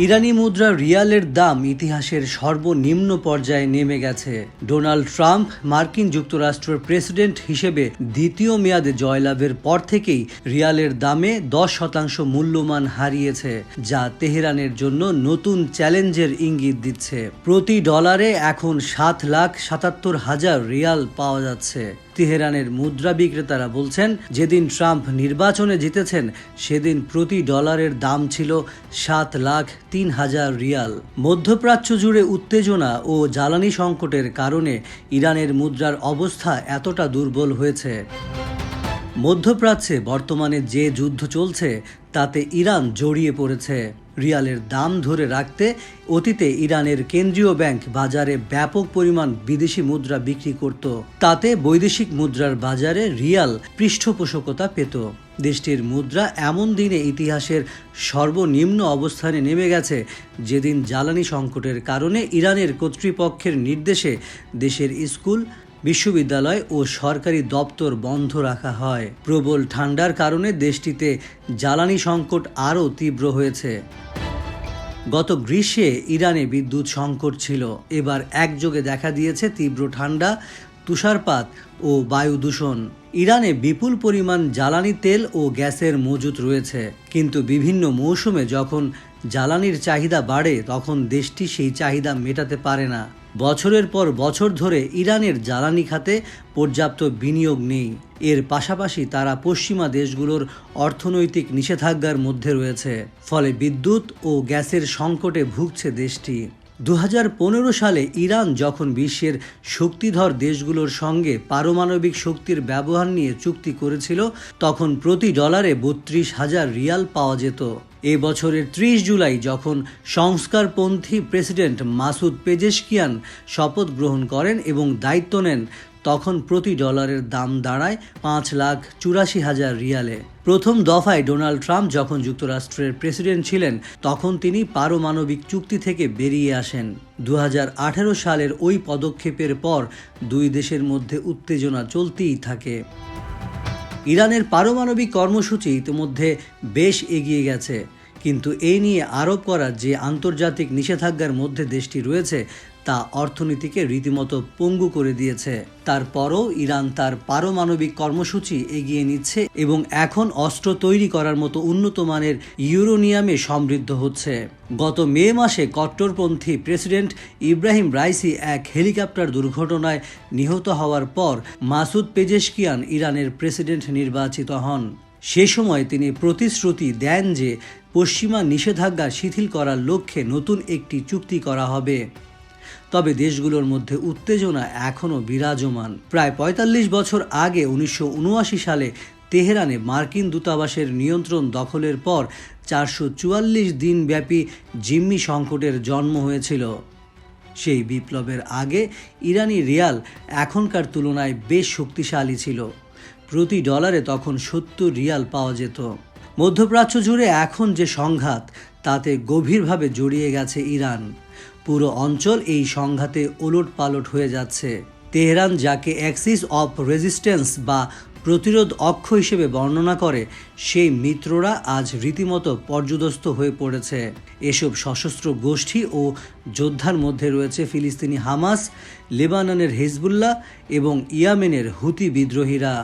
ইরানি মুদ্রা রিয়ালের দাম ইতিহাসের সর্বনিম্ন পর্যায়ে নেমে গেছে। ডোনাল্ড ট্রাম্প মার্কিন যুক্তরাষ্ট্রের প্রেসিডেন্ট হিসেবে দ্বিতীয় মেয়াদে জয়লাভের পর থেকেই রিয়ালের দামে দশ শতাংশ মূল্যমান হারিয়েছে, যা তেহরানের জন্য নতুন চ্যালেঞ্জের ইঙ্গিত দিচ্ছে। প্রতি ডলারে এখন সাত লাখ সাতাত্তর হাজার রিয়াল পাওয়া যাচ্ছে। তেহরানের মুদ্রা বিক্রেতারা বলছেন, যেদিন ট্রাম্প নির্বাচনে জিতেছেন, সেদিন প্রতি ডলারের দাম ছিল সাত লাখ তিন হাজার রিয়াল। মধ্যপ্রাচ্য জুড়ে উত্তেজনা ও জ্বালানি সংকটের কারণে ইরানের মুদ্রার অবস্থা এতটা দুর্বল হয়েছে। মধ্যপ্রাচ্যে বর্তমানে যে যুদ্ধ চলছে, তাতে ইরান জড়িয়ে পড়েছে। রিয়ালের দাম ধরে রাখতে অতীতে ইরানের কেন্দ্রীয় ব্যাংক বাজারে ব্যাপক পরিমাণ বিদেশি মুদ্রা বিক্রি করত। তাতে বৈদেশিক মুদ্রার বাজারে রিয়াল পৃষ্ঠপোষকতা পেত। দেশটির মুদ্রা এমন দিনে ইতিহাসের সর্বনিম্ন অবস্থানে নেমে গেছে, যেদিন জ্বালানি সংকটের কারণে ইরানের কর্তৃপক্ষের নির্দেশে দেশের স্কুল বিশ্ববিদ্যালয় ও সরকারি দপ্তর বন্ধ রাখা হয়। প্রবল ঠান্ডার কারণে দেশটিতে জ্বালানি সংকট আরও তীব্র হয়েছে। গত গ্রীষ্মে ইরানে বিদ্যুৎ সংকট ছিল। এবার একযোগে দেখা দিয়েছে তীব্র ঠান্ডা, তুষারপাত ও বায়ু দূষণ। ইরানে বিপুল পরিমাণ জ্বালানি তেল ও গ্যাসের মজুত রয়েছে। কিন্তু বিভিন্ন মৌসুমে যখন জ্বালানির চাহিদা বাড়ে, তখন দেশটি সেই চাহিদা মেটাতে পারে না। বছরের পর বছর ধরে ইরানের জ্বালানি খাতে পর্যাপ্ত বিনিয়োগ নেই। এর পাশাপাশি তারা পশ্চিমা দেশগুলোর অর্থনৈতিক নিষেধাজ্ঞার মধ্যে রয়েছে। ফলে বিদ্যুৎ ও গ্যাসের সংকটে ভুগছে দেশটি। দু হাজার পনেরো সালে ইরান যখন বিশ্বের শক্তিধর দেশগুলোর সঙ্গে পারমাণবিক শক্তির ব্যবহার নিয়ে চুক্তি করেছিল, তখন প্রতি ডলারে বত্রিশ হাজার রিয়াল পাওয়া যেত। এ বছরের ত্রিশ জুলাই যখন সংস্কারপন্থী প্রেসিডেন্ট মাসুদ পেজেশকিয়ান শপথ গ্রহণ করেন এবং দায়িত্ব নেন, তখন প্রতি ডলারের দাম দাঁড়ায় পাঁচ লাখ চুরাশি হাজার রিয়ালে। প্রথম দফায় ডোনাল্ড ট্রাম্প যখন যুক্তরাষ্ট্রের প্রেসিডেন্ট ছিলেন, তখন তিনি পারমাণবিক চুক্তি থেকে বেরিয়ে আসেন। দু হাজার আঠেরো সালের ওই পদক্ষেপের পর দুই দেশের মধ্যে উত্তেজনা চলতেই থাকে। ইরানের পারমাণবিক কর্মসূচি ইতিমধ্যে বেশ এগিয়ে গেছে। কিন্তু এই নিয়ে আরোপ করা যে আন্তর্জাতিক নিষেধাজ্ঞার মধ্যে দেশটি রয়েছে, তা অর্থনীতিকে রীতিমতো পঙ্গু করে দিয়েছে। তারপরও ইরান তার পারমাণবিক কর্মসূচি এগিয়ে নিচ্ছে এবং এখন অস্ত্র তৈরি করার মতো উন্নত মানের ইউরোনিয়ামে সমৃদ্ধ হচ্ছে। গত মে মাসে কট্টরপন্থী প্রেসিডেন্ট ইব্রাহিম রাইসি এক হেলিকপ্টার দুর্ঘটনায় নিহত হওয়ার পর মাসুদ পেজেশকিয়ান ইরানের প্রেসিডেন্ট নির্বাচিত হন। সে সময় তিনি প্রতিশ্রুতি দেন যে পশ্চিমা নিষেধাজ্ঞা শিথিল করার লক্ষ্যে নতুন একটি চুক্তি করা হবে। তবে দেশগুলোর মধ্যে উত্তেজনা এখনও বিরাজমান। প্রায় ৪৫ বছর আগে উনিশশো উনআশি সালে তেহরানে মার্কিন দূতাবাসের নিয়ন্ত্রণ দখলের পর চারশো চুয়াল্লিশ দিনব্যাপী জিম্মি সংকটের জন্ম হয়েছিল। সেই বিপ্লবের আগে ইরানি রিয়াল এখনকার তুলনায় বেশ শক্তিশালী ছিল। প্রতি ডলারে তখন সত্তর রিয়াল পাওয়া যেত। মধ্যপ্রাচ্য জুড়ে এখন যে সংঘাত, তাতে গভীরভাবে জড়িয়ে গেছে ইরান। পুরো অঞ্চল এই সংঘাতে ওলট পালট হয়ে যাচ্ছে। তেহরান যাকে অ্যাক্সিস অফ রেজিস্ট্যান্স বা প্রতিরোধ অক্ষ হিসেবে বর্ণনা করে, সেই মিত্ররা আজ রীতিমতো পর্যদস্ত হয়ে পড়েছে। এসব সশস্ত্র গোষ্ঠী ও যোদ্ধার মধ্যে রয়েছে ফিলিস্তিনি হামাস, লেবাননের হিজবুল্লাহ এবং ইয়ামেনের হুতি বিদ্রোহীরা।